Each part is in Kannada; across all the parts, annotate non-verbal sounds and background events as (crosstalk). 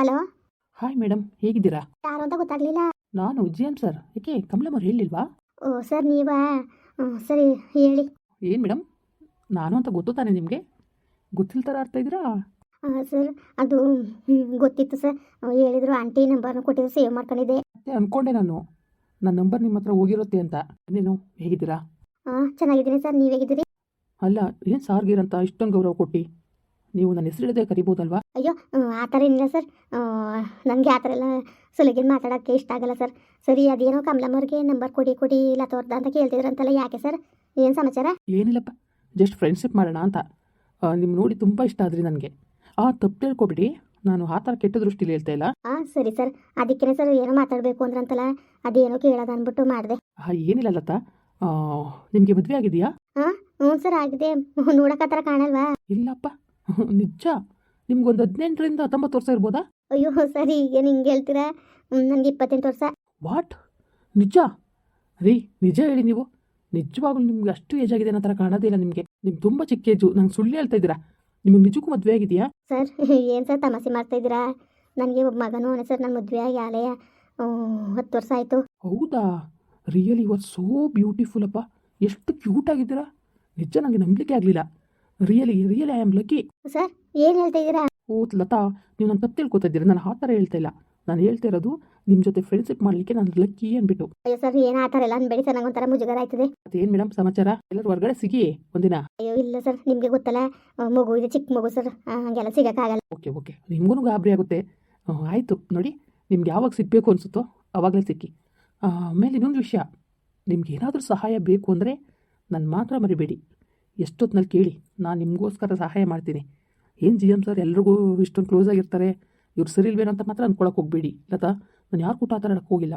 ಹಲೋ? ಹಾಯ್ ಮೇಡಮ್ ಹೇಗಿದ್ದೀರಾ? ಯಾರು ಅಂತ ಗೊತ್ತಾಗ್ಲಿಲ್ಲ. ನಾನು ಜಿ ಎಂ ಸರ್ ಏಕೆ ಕಮಲಮ್ ಅವರು ಹೇಳಿಲ್ವಾ? ಓ ಸರ್ ನೀವಾ? ಹ್ಮ್, ಸರಿ ಹೇಳಿ. ಏನು ಮೇಡಮ್ ನಾನು ಅಂತ ಗೊತ್ತು ತಾನೆ ನಿಮಗೆ? ಗೊತ್ತಿಲ್ಲ ಥರ ಆಡ್ತಾ ಇದ್ದೀರಾ? ಆ, ಸರ್ ಅದು ಹ್ಮ್, ಗೊತ್ತಿತ್ತು ಸರ್. ಅವ್ರು ಹೇಳಿದ್ರು ಆಂಟಿ ನಂಬರ್ನ ಕೊಟ್ಟಿದ್ರು ಸೇವ್ ಮಾಡ್ಕೊಂಡಿದ್ದೆ. ಅದೇ ಅಂದ್ಕೊಂಡೆ ನಾನು. ನನ್ನ ನಂಬರ್ ನಿಮ್ಮ ಹತ್ರ ಹೋಗಿರುತ್ತೆ ಅಂತ. ನೀನು ಹೇಗಿದ್ದೀರಾ? ಹಾಂ ಚೆನ್ನಾಗಿದ್ದೀನಿ ಸರ್ ನೀವು ಹೇಗಿದ್ದೀರಿ? ಅಲ್ಲ ಏನು ಸಾರ್ಗಿರಂತ ಇಷ್ಟೊಂದು ಗೌರವ ಕೊಟ್ಟು? ನೀವು ನನ್ನ ಹೆಸರಿಡದೆ ಕರಿಬೋದಲ್ವಾ? ಅಯ್ಯೋ ಆ ಥರ ಏನಿಲ್ಲ ಸರ್. ನನಗೆ ಆ ಥರ ಎಲ್ಲ ಸುಲಗಿನ ಮಾತಾಡೋಕ್ಕೆ ಇಷ್ಟ ಆಗಲ್ಲ ಸರ್. ಸರಿ ಅದೇನೋ ಕಮಲಮ್ಮವ್ರಿಗೆ ನಂಬರ್ ಕೊಡಿ ಕೊಡಿ ಇಲ್ಲ ತೋರ್ದ ಅಂತ ಕೇಳ್ತಿದ್ರಂತಲ್ಲ ಯಾಕೆ ಸರ್? ಏನು ಸಮಾಚಾರ? ಏನಿಲ್ಲಪ್ಪ ಜಸ್ಟ್ ಫ್ರೆಂಡ್ಶಿಪ್ ಮಾಡೋಣ ಅಂತ. ನಿಮ್ಮ ನೋಡಿ ತುಂಬ ಇಷ್ಟ ಆದ್ರಿ ನನಗೆ. ಆ ತಪ್ಪು ತಿಳ್ಕೊಬಿಡಿ. ನಾನು ಆ ಥರ ಕೆಟ್ಟ ದೃಷ್ಟಿಲಿ ಹೇಳ್ತಾ ಇಲ್ಲ. ಹಾಂ ಸರಿ ಸರ್. ಅದಕ್ಕೇನೆ ಸರ್ ಏನೋ ಮಾತಾಡಬೇಕು ಅಂದ್ರಂತಲ್ಲ ಅದೇನೋ ಕೇಳೋದು ಅಂದ್ಬಿಟ್ಟು ಮಾಡಿದೆ. ಆ, ಏನಿಲ್ಲ ಲತಾ. ನಿಮಗೆ ಮದುವೆ ಆಗಿದೆಯಾ? ಹ್ಞೂ ಸರ್ ಆಗಿದೆ. ನೋಡಕ್ಕೆ ಆ ಥರ ಕಾಣಲ್ವಾ? ಇಲ್ಲಪ್ಪ (laughs) ನಿಜ? ನಿಮ್ಗೊಂದು ಹದಿನೆಂಟರಿಂದ ಹತ್ತೊಂಬತ್ತು ವರ್ಷ ಇರ್ಬೋದಾ? ಅಯ್ಯೋ ಸರಿ ಈಗ ಹಿಂಗೆ ಹೇಳ್ತೀರಾ? ನನಗೆ ಇಪ್ಪತ್ತೆಂಟು ವರ್ಷ. ವಾಟ್? ನಿಜ? ರೀ ನಿಜ ಹೇಳಿ ನೀವು. ನಿಜವಾಗ್ಲೂ ನಿಮ್ಗೆ ಅಷ್ಟು ಏಜ್ ಆಗಿದೆ ಅನ್ನೋ ಥರ ಕಾಣೋದಿಲ್ಲ ನಿಮಗೆ. ನಿಮ್ಗೆ ತುಂಬ ಚಿಕ್ಕ ಏಜು. ನಂಗೆ ಸುಳ್ಳು ಹೇಳ್ತಾ ಇದ್ದೀರಾ? ನಿಮಗೆ ನಿಜಕ್ಕೂ ಮದುವೆ ಆಗಿದೆಯಾ? ಸರ್ (laughs) ಏನು ಸರ್ ತಮಾಷೆ ಮಾಡ್ತಾ ಇದ್ದೀರಾ? ನನಗೆ ಒಬ್ಬ ಮಗನೂ ಅವನೇ ಸರ್ ನನ್ನ ಮದುವೆ ಆಗಿ ಆಲಯ ಹತ್ತು ವರ್ಷ ಆಯಿತು. ಹೌದಾ? ರಿಯಲಿ ವಾಸ್ ಸೋ ಬ್ಯೂಟಿಫುಲ್ ಅಪ್ಪ. ಎಷ್ಟು ಕ್ಯೂಟ್ ಆಗಿದ್ದೀರಾ? ನಿಜ ನನಗೆ ನಂಬಲಿಕ್ಕೆ ಆಗಲಿಲ್ಲ. Really really I am lucky sir ಏನು ಹೇಳ್ತಾ ಇದ್ದೀರಾ? ಓತ್ ಲತಾ ನೀವು ನಾನು ತಪ್ಪು ತಿಳ್ಕೊತಾ ಇದ್ದೀರಾ ನಾನು ಆ ಥರ ಹೇಳ್ತಾ ಇಲ್ಲ. ನಾನು ಹೇಳ್ತಾ ಇರೋದು ನಿಮ್ಮ ಜೊತೆ ಫ್ರೆಂಡ್ಶಿಪ್ ಮಾಡಲಿಕ್ಕೆ ನಾನು ಲಕ್ಕಿ ಅಂದ್ಬಿಟ್ಟು ಅಯ್ಯೋ ಸರ್ ಏನು ಆ ಥರ ಎಲ್ಲ ಅನ್ಬೇಡಿ ಸರ್ ನಂಗೊಂಥರ ಮುಜುಗರ ಆಯ್ತದೆ. ಅದೇನು ಮೇಡಮ್ ಸಮಾಚಾರ? ಎಲ್ಲರೂ ಹೊರಗಡೆ ಸಿಗಿ ಒಂದಿನ. ಅಯ್ಯೋ ಇಲ್ಲ ಸರ್ ನಿಮಗೆ ಗೊತ್ತಲ್ಲ ಮಗು ಇದೆ ಚಿಕ್ಕ ಮಗು ಸರ್ ಹಂಗೆಲ್ಲ ಸಿಗೋಕ್ಕಾಗಲ್ಲ. Okay okay. ನಿಮಗೂ ಗಾಬರಿ ಆಗುತ್ತೆ. ಆಯ್ತು ನೋಡಿ ನಿಮ್ಗೆ ಯಾವಾಗ ಸಿಗಬೇಕು ಅನಿಸುತ್ತೋ ಆವಾಗಲೇ ಸಿಕ್ಕಿ. ಆಮೇಲೆ ಇನ್ನೊಂದು ವಿಷಯ. ನಿಮ್ಗೆ ಏನಾದರೂ ಸಹಾಯ ಬೇಕು ಅಂದರೆ ನಾನು ಮಾತ್ರ ಮರಿಬೇಡಿ. ಎಷ್ಟೊತ್ತಿನಲ್ಲಿ ಕೇಳಿ ನಾನು ನಿಮಗೋಸ್ಕರ ಸಹಾಯ ಮಾಡ್ತೀನಿ. ಏನು ಜಿ ಎಂ ಸರ್ ಎಲ್ರಿಗೂ ಇಷ್ಟೊಂದು ಕ್ಲೋಸ್ ಆಗಿರ್ತಾರೆ. ಇವ್ರು ಸರಿ ಇಲ್ವೇನೋ ಅಂತ ಮಾತ್ರ ಅಂದ್ಕೊಳಕ್ಕೆ ಹೋಗಬೇಡಿ ಲತಾ. ನಾನು ಯಾರು ಕೂಟ ಆ ಥರ ಹೋಗಿಲ್ಲ.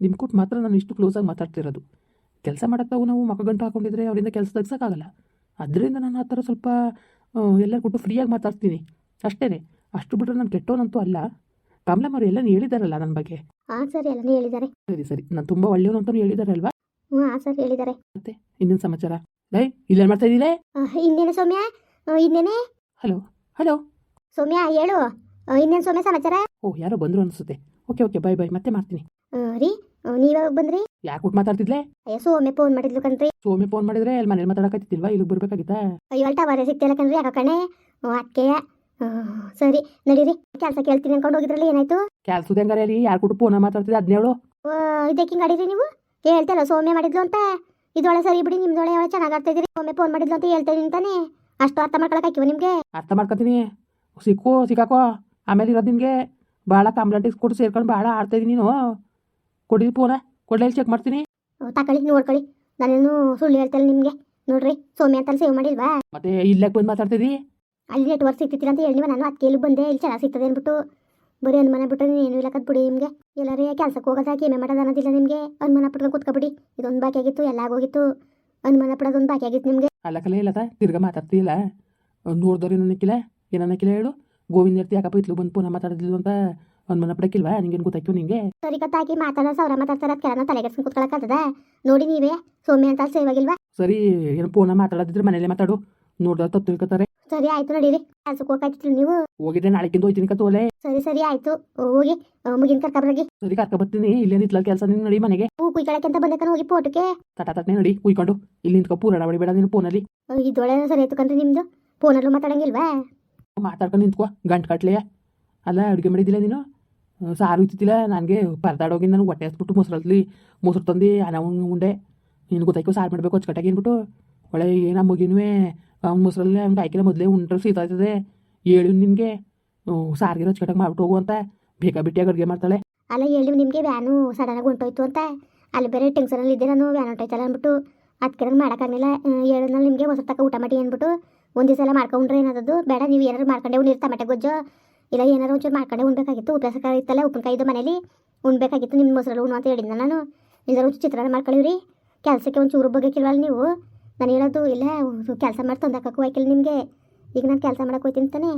ನಿಮ್ಮ ಕೂಟ ಮಾತ್ರ ನಾನು ಇಷ್ಟು ಕ್ಲೋಸಾಗಿ ಮಾತಾಡ್ತಿರೋದು. ಕೆಲಸ ಮಾಡೋಕ್ಕಾಗೂ ನಾವು ಮಕ್ಕ ಗಂಟು ಹಾಕೊಂಡಿದ್ರೆ ಅವರಿಂದ ಕೆಲಸ ತೆಗ್ಸೋಕ್ಕಾಗಲ್ಲ. ಅದರಿಂದ ನಾನು ಆ ಥರ ಸ್ವಲ್ಪ ಎಲ್ಲರ ಕೂಟ ಫ್ರೀಯಾಗಿ ಮಾತಾಡ್ತೀನಿ. ಅಷ್ಟೇ ಅಷ್ಟು ಬಿಟ್ಟರೆ ನಾನು ಕೆಟ್ಟವನಂತೂ ಅಲ್ಲ. ಕಮಲಮ್ಮ ಅವರು ಎಲ್ಲ ಹೇಳಿದಾರಲ್ಲ ನನ್ನ ಬಗ್ಗೆ? ಹಾಂ ಸರಿ ಎಲ್ಲನೂ ಹೇಳಿದ್ದಾರೆ ಸರಿ ಸರಿ. ನಾನು ತುಂಬ ಒಳ್ಳೆಯವನು ಅಂತಲೂ ಹೇಳಿದಾರಲ್ವಾ ಹ್ಞೂ ಹಾಂ ಸರ್ ಹೇಳಿದ್ದಾರೆ ಇನ್ನೇನು ಸಮಾಚಾರ? ಲೈ ಇಲ್ಲೇನು ಮಾಡ್ತಾ ಇಂದೇನೆ ಇನ್ನೇನು ಸೌಮ್ಯ? ಇನ್ನೇನೆ? Hello hello. ಸೌಮ್ಯ ಹೇಳು. ಇನ್ನೇನು ಸೌಮ್ಯ ಸಮಾಚಾರ? ಓ ಯಾರೋ ಬಂದ್ರು ಅನ್ಸುತ್ತೆ. ಓಕೆ ಓಕೆ ಬೈ ಬೈ ಮತ್ತೆ ಮಾಡ್ತೀನಿ. ರೀ ನೀವಾಗ ಬಂದ್ರಿ? ಯಾಕೆ ಊಟ ಮಾತಾಡ್ತಿದ್ಲೆ? ಅಯ್ಯೋ ಸೋಮೆ ಫೋನ್ ಮಾಡಿದ್ಲು ಕಣ್ರಿ. ಸೋಮೆ ಫೋನ್ ಮಾಡಿದ್ರೆ ಅಲ್ಲಿ ಮನೇಲಿ ಮಾತಾಡಕತ್ತಿಲ್ವಾ ಇಲ್ಲಿಗೆ ಬರ್ಬೇಕಾಗಿತ್ತಾ? ಅಯ್ಯೋ ಅಲ್ಲಿ ಟವರೇ ಸಿಗ್ತಿಲ್ಲ ಕಣ್ರಿ ಯಾಕ ಕಣೆ? ಅದಕ್ಕೆ ಸರಿ ನಡೀರಿ. ಕೆಲಸ ಕೇಳ್ತೀನಿ ಅನ್ಕೊಂಡು ಹೋಗಿದ್ರಲ್ಲ ಏನಾಯ್ತು? ಕೆಲಸದ ಹೆಂಗಾರೆ ಯಾರು ಕೊಟ್ಟು ಫೋನ್ ಮಾತಾಡ್ತಿದ್ದೆ? ಹದಿನೇಳು ಇದಕ್ಕೆ ಹಿಂಗೆ ಆಡಿದ್ರಿ ನೀವು? ಹೇಳ್ತಲ್ಲ ಸೌಮ್ಯ ಮಾಡಿದ್ಲು ಅಂತ? ಇದೊಳೆ ಸರಿ ಬಿಡಿ ನಿಮ್ದೊಳೆ ಒಳ್ಳೆ ಚೆನ್ನಾಗಿ ಆಡ್ತಾ ಇದ್ದೀರಿ? ಒಮ್ಮೆ ಫೋನ್ ಮಾಡಿದ್ಲು ಅಂತ ಹೇಳ್ತಾ ಇದೀನಿ ತಾನೇ ಅಷ್ಟು ಅರ್ಥ ಮಾಡ್ಕೊಳಕ್ಕೆ ಹಾಕಿವ ನಿಮಗೆ? ಅರ್ಥ ಮಾಡ್ಕೊತೀನಿ. ಸಿಕ್ಕೋ ಸಿಕ್ಕಾಕೋ. ಆಮೇಲೆ ಇರೋದು ನಿನಗೆ ಭಾಳ ಕಾಂಪ್ಲೇಂಟಿಗೆ ಕೊಟ್ಟು ಸೇರ್ಕೊಂಡು ಭಾಳ ಆಡ್ತಾ ಇದೀನಿ ನೀನು. ಕೊಡಿ ಫೋನ ಕೊಡ್ಲಿ ಚೆಕ್ ಮಾಡ್ತೀನಿ. ತಕೊಳ್ಳಿ ನೋಡ್ಕೊಳ್ಳಿ. ನಾನೇನು ಸುಳ್ಳು ಹೇಳ್ತಲ್ಲ ನಿಮಗೆ. ನೋಡ್ರಿ ಸೌಮ್ಯ ಅಂತ ಸೇವ್ ಮಾಡಿಲ್ವಾ? ಮತ್ತೆ ಇಲ್ಲಕ್ಕೆ ಬಂದು ಮಾತಾಡ್ತಿದ್ದಿ ಅಲ್ಲಿ ನೆಟ್ವರ್ಕ್ ಸಿಗ್ತಿತ್ತಿಲ್ಲ ಅಂತ ಹೇಳಿ ನಾನು? ಅದಕ್ಕೆ ಇಲ್ಲಿ ಬಂದೆ ಇಲ್ಲಿ ಚೆನ್ನಾಗಿ ಸಿಗ್ತದೆ ಅಂದ್ಬಿಟ್ಟು. ಬರೀ ಅನುಮಾನ ಬಿಟ್ಟರೆ ಏನು ಇಲ್ಲಕತ್ ಬಿಡಿ ನಿಮಗೆ. ಎಲ್ಲರೇ ಕೆಲಸಕ್ಕೆ ಹೋಗೋದ ಕೇಮೆ ಮಾಡೋದು ಅನ್ನೋದಿಲ್ಲ ನಿಮಗೆ. ಅನುಮಾನ ಪಡ್ಕೊಂಡು ಕೂತ್ಕೊಬಿಡಿ ಇದೊಂದು ಬಾಕಿ ಆಗಿತ್ತು ಎಲ್ಲ ಆಗೋಗಿತ್ತು. ಅನುಮಾನ ಪಡೋದೊಂದು ಬಾಕಿ ಆಗಿತ್ತು ನಿಮಗೆ. ಅಲ್ಲ ಕಲೆ ಇಲ್ಲದ ತಿರ್ಗಾ ಮಾತಾಡ್ತಿಲ್ಲ. ನೋಡ್ದವ್ರು ಏನನ್ನಕ್ಕಿಲ್ಲ ಏನನ್ನಕ್ಕಿಲ್ಲ ಹೇಳು? ಗೋವಿಂದ ಇರ್ತಿ ಯಾಕಪ್ಪ ಇತ್ಲು ಬಂದು ಪುನಃ ಮಾತಾಡಿದ್ಲು ಅಂತ ಅನುಮಾನ ಪಡಕ್ಕಿಲ್ವಾ ನಿಂಗೇನು ಗೊತ್ತಾಯ್ತು ನಿಂಗೆ? ಸರಿ ಕತ್ತಾಕಿ ಮಾತಾಡೋ ಸಾವಿರ ಮಾತಾಡ್ತಾರೆ ಅದಕ್ಕೆ ನಾನು ತಲೆಗೆಡ್ಸ್ಕೊಂಡು ಕೂತ್ಕೊಳಕ್ಕಾಗ್ತದ ನೋಡಿ ನೀವೇ ಸೌಮ್ಯ ಅಂತ ಸೇವಾಗಿಲ್ವಾ ಸರಿ ಏನು ಫೋನ ಮಾತಾಡೋದಿದ್ರೆ ಮನೇಲೆ ಮಾತಾಡು. ನೋಡ್ದ ತಪ್ಪು ತಿಳ್ಕೊತಾರೆ ಸರಿ ಆಯ್ತು ನಡೀರಿ. ಕೆಲ್ಸಕ್ಕೆ ಹೋಗಾಯ್ತಿತ್ತು ನೀವು? ಹೋಗಿದ್ರೆ ನಾಳೆಕಿಂದ ಹೋಯ್ತೀನಿ ಕತ್ತೋಲೆ ಸರಿ ಸರಿ ಆಯ್ತು. ಹೋಗಿ ಮುಗಿನ ಕರ್ಕೊಬ್ರಾಗಿ ಸರಿ ಕರ್ಕ ಬರ್ತೀನಿ. ಇಲ್ಲೇ ನಿತ್ಲ ಕೆಲಸ ನೀನು ನಡಿ ಮನೆಗೆ. ಹೂ ಕುಯ್ಕೊಳಕ್ಕೆ ಅಂತ ಬಂದಕನ ಹೋಗಿ ಪೋಟಕ್ಕೆ. ತಟ ತಟ್ಟನೆ ನಡಿ ಕುಯ್ಕೊಂಡು. ಇಲ್ಲಿ ನಿಂತ್ಕೊ ಪೂರಣ ಬೇಡ ನೀನು ಫೋನಲ್ಲಿ. ಇದೊಳೆ ಸರಿ ಆಯ್ತು ಕಂದ್ರೆ ನಿಮ್ದು? ಫೋನಲ್ಲೂ ಮಾತಾಡಂಗಿಲ್ವಾ? ಮಾತಾಡ್ಕೊಂಡು ನಿಂತ್ಕೋ ಗಂಟು ಕಟ್ಲೆಯ ಅಲ್ಲ ಅಡುಗೆ ಮಾಡಿದ್ದಿಲ್ಲ ನೀನು? ಸಾರು ಇತ್ತಿಲ್ಲ ನನಗೆ ಪರದಾಡೋಗಿ ನನಗೆ ಹೊಟ್ಟೆ ಹಸ್ಬಿಟ್ಟು ಮೊಸರಲ್ಲಿ ಮೊಸರು ತಂದು ಅನ್ನ ಉಂಡೆ. ನಿನ್ಗೆ ಗೊತ್ತಾಯ್ಕೋ ಸಾರು ಮಾಡಬೇಕು ಅಚ್ಚುಕಟ್ಟಾಗಿ ಅಂದ್ಬಿಟ್ಟು. ಒಳ್ಳೆ ಏನ ಮಗಿನೂ ಅವ್ನ ಮೊಸರಲ್ಲಿ ಅವ್ನಿಗೆ ಕಾಯ್ಕಿಲ್ಲ ಮೊದಲೇ ಉಂಡ್ರೆ ಸೀತಾಯ್ತದೆ ಹೇಳು ನಿನಗೆ ಸಾರಿಗೆ ಅಚ್ಚುಕಟ್ಟಾಗಿ ಮಾಡ್ಬಿಟ್ಟು ಹೋಗು ಅಂತ ಬೇಕಾ ಬಿಟ್ಟಿಯಾಗಿ ಅಡುಗೆ ಮಾಡ್ತಾಳೆ ಅಲ್ಲ ಹೇಳಿ ನಿಮಗೆ ವ್ಯಾನು ಸಡನ್ನಾಗಿ ಹೊಂಟೋಯ್ತು ಅಂತ ಅಲ್ಲಿ ಬೇರೆ ಟೆನ್ಷನಲ್ಲಿ ಇದ್ದೆ ನಾನು ವ್ಯಾನ್ ಹೊಂಟೋಯ್ತಲ್ಲ ಅಂದ್ಬಿಟ್ಟು ಅದಕ್ಕೆ ನಂಗೆ ಮಾಡೋಕ್ಕಾಗಲಿಲ್ಲ ಹೇಳೋದ್ನಲ್ಲಿ ನಿಮಗೆ ಹೊಸ ತಕ್ಕ ಊಟ ಮಾಡಿ ಅಂದ್ಬಿಟ್ಟು ಒಂದು ಎಲ್ಲ ಮಾಡ್ಕೊಂಡ್ರೆ ಏನಾದದ್ದು ಬೇಡ ನೀವು ಏನಾದ್ರು ಮಾಡ್ಕೊಂಡೆ ಉಣ್ಣಿರು ಟಮಟೆ ಗೊಜ್ಜು ಇಲ್ಲ ಏನಾರು ಒಂಚೂರು ಮಾಡ್ಕೊಂಡೆ ಉಣ್ಬೇಕಾಗಿತ್ತು ಉಪವಾಸ ಇತ್ತಲ್ಲ ಉಪ್ಪಿನಕಾಯಿದು ಮನೇಲಿ ಉಣ್ಬೇಕಾಗಿತ್ತು ನಿಮ್ಮ ಮೊಸರಲ್ಲಿ ಉಣ್ಣು ಅಂತ ಹೇಳಿದ್ನ ನಾನು ಇಲ್ಲರೂ ಚಿತ್ರಾನ್ನ ಮಾಡ್ಕೊಳ್ಳಿವ್ರಿ ಕೆಲಸಕ್ಕೆ ಒಂಚೂರು ಬಗ್ಗೆ ಕಿಲ್ವಲ್ಲ ನೀವು ನಾನು ಹೇಳೋದು ಇಲ್ಲ ಕೆಲಸ ಮಾಡಿ ತಂದಾಕು ಹೋಯ್ಕಿಲ್ಲ ನಿಮಗೆ. ಈಗ ನಾನು ಕೆಲಸ ಮಾಡಕ್ಕೆ ಹೋಯ್ತೀನಿ ತಾನೆ.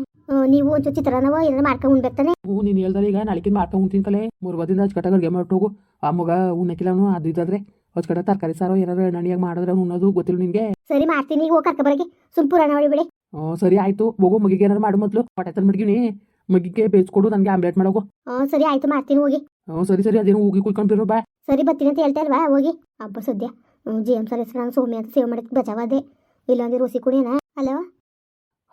ನೀವು ಒಂಚೂರು ಚಿತ್ರಾನ್ನವ ಏನಾರು ಮಾಡ್ಕೊಂಡು ಉಣ್ಬೇಕು ತಾನೆ. ಹ್ಞೂ ನೀನು ಹೇಳ್ದಾರೆ ಈಗ ನಾಳೆಕಿನ ಮಾಡ್ಕೊಂಡು ಉಣ್ತೀನಿ ಕಲೆ. ಮೂರು ಬದಿಂದ ಅಚ್ಚುಕಟ್ಟಾಗಿ ಅಡುಗೆ ಹೋಗು. ಆ ಮಗ ಉಣ್ಣಕ್ಕಿಲ್ಲ ಅವನು ಅದು ಇದ್ದಾದ್ರೆ ಅಚ್ಚುಕಟ್ಟ ತರಕಾರಿ ಸಾರು ಏನಾರು ನಣಿಯಾಗಿ ಮಾಡಿದ್ರೆ ಉಣ್ಣೋದು ಗೊತ್ತಿಲ್ಲ ನಿನಗೆ. ಸರಿ ಮಾಡ್ತೀನಿ ಈಗ ಹೋಗಿ ಕರ್ಕೊಬರಗೆ. ಸುಮ್ ಪುರಾಣ ಹೊಡಿಬೇಡಿ ಹ್ಞೂ ಸರಿ ಆಯಿತು ಹೋಗು ಮಗಿಗೆ ಏನಾರು ಮಾಡು ಮೊದಲು. ಹೊಟ್ಟೆ ತಂದು ಮಡಗಿನಿ ಮಗಿಗೆ ಬೇಯಿಸ್ಕೊಡು ನನಗೆ ಆಮ್ಲೆಟ್ ಮಾಡೋಗು. ಹ್ಞೂ ಸರಿ ಆಯಿತು ಮಾಡ್ತೀನಿ ಹೋಗಿ. ಹ್ಞೂ ಸರಿ ಸರಿ ಅದೇನು ಹೋಗಿ ಕುಯ್ಕೊಂಡು ಬಾ. ಸರಿ ಬರ್ತೀನಿ ಅಂತ ಹೇಳ್ತಾ ಇಲ್ವಾ? ಹೋಗಿ. ಹಬ್ಬ ಸದ್ಯ. ಜಿ ಎಂ ಸರ್ ಹೆಸರು ನಾನು ಸೌಮ್ಯ ಅಂತ ಸೇವ್ ಮಾಡಿದ್ ಬಚಾವದೆ ಇಲ್ಲಾಂದ್ರೆ ರೋಸಿ ಕುಡಿಯೋಣ ಹಲೋ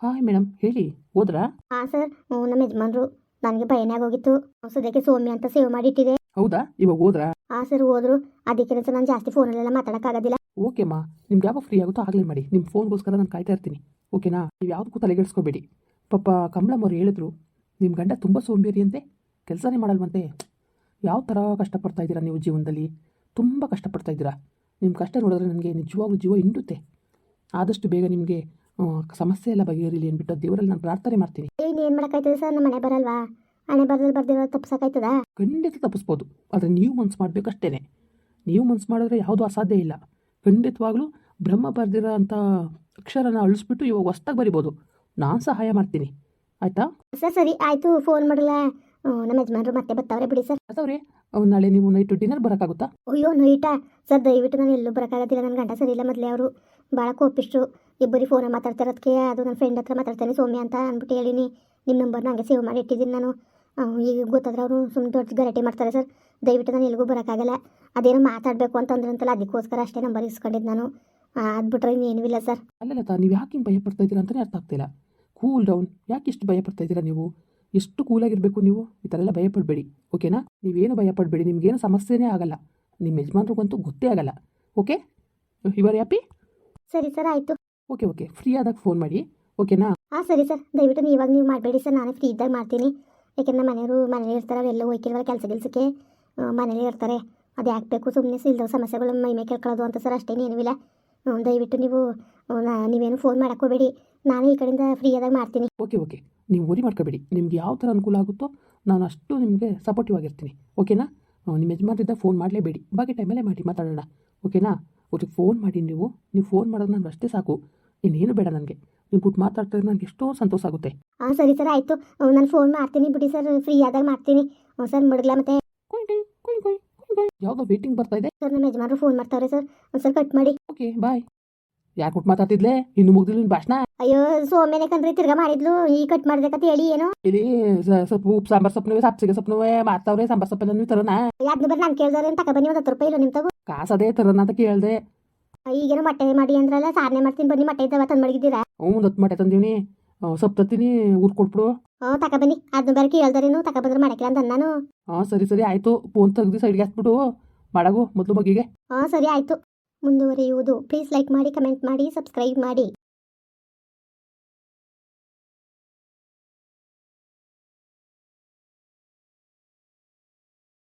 ಹಾಯ್ ಮೇಡಮ್ ಹೇಳಿ ಹೋದ್ರ? ಹಾಂ ಸರ್ ನಮ್ಮ ಯಜಮಾನ್ರು ನನಗೆ ಭಯನೇ ಆಗೋಗಿತ್ತು. ಸದ್ಯಕ್ಕೆ ಸೌಮ್ಯ ಅಂತ ಸೇವ್ ಮಾಡಿ ಇಟ್ಟಿದೆ ಹೌದಾ? ಇವಾಗ ಹೋದ್ರ? ಹಾ ಸರ್ ಹೋದ್ರು. ಅದಕ್ಕೆ ಸರ್ ನಾನು ಜಾಸ್ತಿ ಫೋನಲ್ಲೆಲ್ಲ ಮಾತಾಡೋಕ್ಕಾಗೋದಿಲ್ಲ ಓಕೆಮ್ಮ ನಿಮ್ಗೆ ಯಾವಾಗ ಫ್ರೀ ಆಗುತ್ತೋ ಆಗಲೇ ಮಾಡಿ. ನಿಮ್ಮ ಫೋನ್ಗೋಸ್ಕರ ನಾನು ಕಾಯ್ತಾ ಇರ್ತೀನಿ. ಓಕೆನಾ? ನೀವು ಯಾವುದಕ್ಕೂ ತಲೆಗೆಡಿಸ್ಕೋಬೇಡಿ. ಪಾಪ ಕಮಲಮ್ಮ ಅವ್ರು ಹೇಳಿದ್ರು ನಿಮ್ಮ ಗಂಡ ತುಂಬ ಸೋಂಬೇರಿ ಅಂತೆ. ಕೆಲಸನೇ ಮಾಡಲ್ವಂತೆ. ಯಾವ ಥರ ಕಷ್ಟಪಡ್ತಾ ಇದ್ದೀರಾ ನೀವು ಜೀವನದಲ್ಲಿ? ತುಂಬ ಕಷ್ಟಪಡ್ತಾ ಇದ್ದೀರಾ. ನಿಮ್ಮ ಕಷ್ಟ ನೋಡಿದ್ರೆ ನನಗೆ ನಿಜವಾಗ್ಲೂ ಜೀವ ಹಿಂಡುತ್ತೆ. ಆದಷ್ಟು ಬೇಗ ನಿಮಗೆ ಸಮಸ್ಯೆ ಎಲ್ಲ ಬಗೆಹರಿಲಿ ಅಂದ್ಬಿಟ್ಟು ದೇವರಲ್ಲಿ ನಾನು ಪ್ರಾರ್ಥನೆ ಮಾಡ್ತೀನಿ. ಇನ್ನೇನು ಮಾಡೋಕ್ಕಾಯ್ತದೆ ಸರ್? ನಮ್ಮ ಮನೆ ಬರಲ್ವಾ? ಹಣೆ ಬರದಲ್ಲಿ ಬರ್ದಿರೋ ಖಂಡಿತ ತಪ್ಪಿಸ್ಬೋದು. ಆದರೆ ನೀವು ಮನ್ಸು ಮಾಡಬೇಕಷ್ಟೇ ನೀವು ಮನ್ಸು ಮಾಡಿದ್ರೆ ಯಾವುದೂ ಅಸಾಧ್ಯ ಇಲ್ಲ. ಖಂಡಿತವಾಗ್ಲೂ ಬ್ರಹ್ಮ ಬರೆದಿರೋ ಅಂಥ ಅಕ್ಷರನ ಅಳಿಸ್ಬಿಟ್ಟು ಇವಾಗ ಹೊಸ್ದಾಗಿ ಬರಿಬೋದು. ನಾನು ಸಹಾಯ ಮಾಡ್ತೀನಿ. ಆಯಿತಾ? ಸರ್ ಸರಿ. ಆಯಿತು ಫೋನ್ ಮಾಡಲ್ಲ ನಮ್ಮ ಯಜಮಾನ್ರು ಮತ್ತೆ ಬರ್ತಾವ್ರೆ ಬಿಡಿ ಸರ್. ಅದಾವ್ರೆ ನಾಳೆ ನೀವು ನೈಟ್ ಡಿನ್ನರ್ ಬರೋಕ್ಕಾಗುತ್ತಾ? ಅಯ್ಯೋ ನೈಟಾ? ಸರ್ ದಯವಿಟ್ಟು ನಾನು ಎಲ್ಲೂ ಬರೋಕ್ಕಾಗೋದಿಲ್ಲ ನನ್ನ ಗಂಡ ಸರಿ ಇಲ್ಲ ಮೊದಲೇ ಅವರು. ಭಾಳ ಕೋಪಿಸ್ಟ್ರು ಇಬ್ಬರಿ ಫೋನ್ ಮಾತಾಡ್ತಾರೆ ಅದಕ್ಕೆ. ಅದು ನನ್ನ ಫ್ರೆಂಡ್ ಹತ್ರ ಮಾತಾಡ್ತಾನೆ ಸೌಮ್ಯ ಅಂತ ಅಂದ್ಬಿಟ್ಟು ಹೇಳಿನಿ. ನಿಮ್ಮ ನಂಬರ್ನ ಹಂಗೆ ಸೇವ್ ಮಾಡಿ ಇಟ್ಟಿದ್ದೀನಿ ನಾನು. ಈಗ ಗೊತ್ತಾದ್ರೆ ಅವರು ಸುಮ್ಮನೆ ದೊಡ್ಡ ಗಲಾಟೆ ಮಾಡ್ತಾರೆ ಸರ್. ದಯವಿಟ್ಟು ನಾನು ಎಲ್ಲಿಗೂ ಬರೋಕ್ಕಾಗಲ್ಲ. ಅದೇನೋ ಮಾತಾಡಬೇಕು ಅಂತಂದ್ರಂತಲ್ಲ ಅದಕ್ಕೋಸ್ಕರ ಅಷ್ಟೇ ನಂಬರ್ ಇಸ್ಕೊಂಡಿದ್ದು ನಾನು. ಅದು ಬಿಟ್ರೆ ಇನ್ನೇನೂ ಇಲ್ಲ ಸರ್. ಅಲ್ಲಲ್ಲ ನೀವು ಯಾಕೆ ಭಯ ಪಡ್ತಾ ಇದ್ದೀರಾ ಅಂತಲೇ ಅರ್ಥ ಆಗ್ತಿಲ್ಲ. ಕೂಲ್ ಡೌನ್ ಯಾಕೆ ಇಷ್ಟು ಭಯ ಪಡ್ತಾ ಇದ್ದೀರಾ ನೀವು? ಎಷ್ಟು ಕೂಲಾಗಿರಬೇಕು ನೀವು? ಈ ಥರ ಎಲ್ಲ ಭಯಪಡಬೇಡಿ ಓಕೆನಾ? ನೀವೇನು ಭಯಪಡಬೇಡಿ ನಿಮಗೇನು ಸಮಸ್ಯೆನೇ ಆಗಲ್ಲ. ನಿಮ್ಮ ಯಜಮಾನ್ರಿಗಂತೂ ಗೊತ್ತೇ ಆಗಲ್ಲ ಓಕೆ? ಇವರ್ ಹ್ಯಾಪಿ ಸರಿ ಸರ್ ಆಯಿತು. Okay okay. ಫ್ರೀ ಆದಾಗ ಫೋನ್ ಮಾಡಿ ಓಕೆನಾ? ಹಾಂ ಸರಿ ಸರ್. ದಯವಿಟ್ಟು ಇವಾಗ ನೀವು ಮಾಡಬೇಡಿ ಸರ್. ನಾನೇ ಫ್ರೀ ಇದ್ದಾಗ ಮಾಡ್ತೀನಿ. ಯಾಕೆಂದ್ರೆ ಮನೆಯವರು ಮನೇಲಿ ಇರ್ತಾರೆ ಅವರೆಲ್ಲ ಹೋಯ್ಕಿಲ್ವಲ್ಲ ಕೆಲಸ ಕೆಲಸಕ್ಕೆ. ಮನೇಲಿ ಇರ್ತಾರೆ. ಅದು ಯಾಕೆ ಬೇಕು ಸುಮ್ಮನೆ ಇಲ್ಲದ ಸಮಸ್ಯೆಗಳು ಮೈ ಮೇಲೆ ಕೇಳ್ಕೊಳ್ಳೋದು ಅಂತ ಸರ್. ಅಷ್ಟೇನೇನೂ ಇಲ್ಲ. ದಯವಿಟ್ಟು ನೀವು ನೀವೇನು ಫೋನ್ ಹೋಗಬೇಡಿ. ನಾನೇ ಈ ಕಡೆಯಿಂದ ಫ್ರೀ ಆದಾಗ ಮಾಡ್ತೀನಿ. ಓಕೆ ಓಕೆ ನೀವು ವರಿ ಮಾಡ್ಕೋಬೇಡಿ. ನಿಮ್ಗೆ ಯಾವ ಥರ ಅನುಕೂಲ ಆಗುತ್ತೋ ನಾನು ಅಷ್ಟು ನಿಮಗೆ ಸಪೋರ್ಟಿವ್ ಆಗಿರ್ತೀನಿ. ಓಕೆನಾ ನಿಮ್ಮ ಯಜಮಾನ್ರಿಂದ ಫೋನ್ ಮಾಡಲೇಬೇಡಿ. ಬಾಕಿ ಟೈಮಲ್ಲೇ ಮಾಡಿ ಮಾತಾಡೋಣ. ಓಕೆನಾ ಒಟ್ಟಿಗೆ ಫೋನ್ ಮಾಡಿ ನೀವು. ನೀವು ಫೋನ್ ಮಾಡೋದು ನಾನು ಅಷ್ಟೇ ಸಾಕು. ಇನ್ನೇನು ಬೇಡ ನನಗೆ. ನೀವು ಬಿಟ್ಟು ಮಾತಾಡ್ತಾ ನನಗೆ ಎಷ್ಟೋ ಸಂತೋಷ ಆಗುತ್ತೆ. ಹಾಂ ಸರಿ ಸರ್ ಆಯಿತು. ನಾನು ಫೋನ್ ಮಾಡ್ತೀನಿ. ಬಿಡಿ ಸರ್ ಫ್ರೀ ಆದಾಗ ಮಾಡ್ತೀನಿ. ಸರ್ ಮುಡಗಲ ಮತ್ತೆ. ಯಾವುದೋ ವೇಟಿಂಗ್ ಬರ್ತಾ ಇದೆ. ಸರ್ ನಮ್ಮ ಯಜಮಾನ್ರು ಫೋನ್ ಮಾಡ್ತಾರೆ ಸರ್. ಒಂದು ಸರ್ ಕಟ್ ಮಾಡಿ. ಓಕೆ ಬಾಯ್ ಯಾಕೆ ಕೊಟ್ಟು ಮಾತಾಡ್ತಿದ್ಲೆ? ಇನ್ನು ಮುಗ್ದಿಲ್ಲ ಭಾಷಣ. ಅಯ್ಯೋ ಸೋಮೇನೆ ಕಣ್ರಿ ತಿರ್ಗಾ ಮಾಡಿದ್ಲು ಈ ಕಟ್ ಮಾಡ್ಬೇಕಂತ ಹೇಳಿ ಏನು? ಇಲ್ಲಿ ಸ್ವಲ್ಪ ಉಪ್ಪು ಸಾಂಬಾರ್ ಸೊಪ್ಪು ಸಪ್ಸಿಗೆ ಸೊಪ್ಪು ಮಾಡ್ತಾವ್ರೆ ಸಾಂಬಾರ್ ಸೊಪ್ಪು ನೀವು ತರೋಣ ಯಾಕೆ ಬರ್ ನಾನು ಕೇಳಿದ್ರೆ ಅಂತ ಬನ್ನಿ ಒಂದು ಹತ್ತು ರೂಪಾಯಿ ಇಲ್ಲ ತಗೋ ಕಾಸದೇ ತರೋಣ ಅಂತ ಕೇಳಿದೆ. ಈಗೇನು ಮೊಟ್ಟೆ ಮಾಡಿ ಅಂದ್ರಲ್ಲ ಸಾರ್ನೆ ಮಾಡ್ತೀನಿ ಬನ್ನಿ ಮೊಟ್ಟೆ ಇದ್ದಾವ ತಂದು ಮಡಗಿದ್ದೀರಾ? ಹ್ಞೂ ಒಂದು ಹತ್ತು ಮಟ್ಟೆ ತಂದೀವಿ ಸೊಪ್ಪು ತತ್ತೀನಿ ಊರು ಕೊಟ್ಬಿಡು. ಹ್ಞೂ ತಕ ಬನ್ನಿ ಅದನ್ನ ಬೇರೆ ಕೇಳ್ದಾರೇನು ತಕ ಬಂದ್ರೆ ಮಾಡಕ್ಕಿಲ್ಲ ಅಂತ ನಾನು ಹಾಂ ಸರಿ ಸರಿ ಆಯಿತು. ಫೋನ್ ತೆಗ್ದು ಸೈಡ್ಗೆ ಹಾಕ್ಬಿಡು ಮಾಡಗು ಮೊದಲು ಮಗಿಗೆ ಹಾಂ ಸರಿ ಆಯಿತು. ಮುಂದುವರಿಯುವುದು. ಪ್ಲೀಸ್ ಲೈಕ್ ಮಾಡಿ ಕಮೆಂಟ್ ಮಾಡಿ ಸಬ್ಸ್ಕ್ರೈಬ್ ಮಾಡಿ.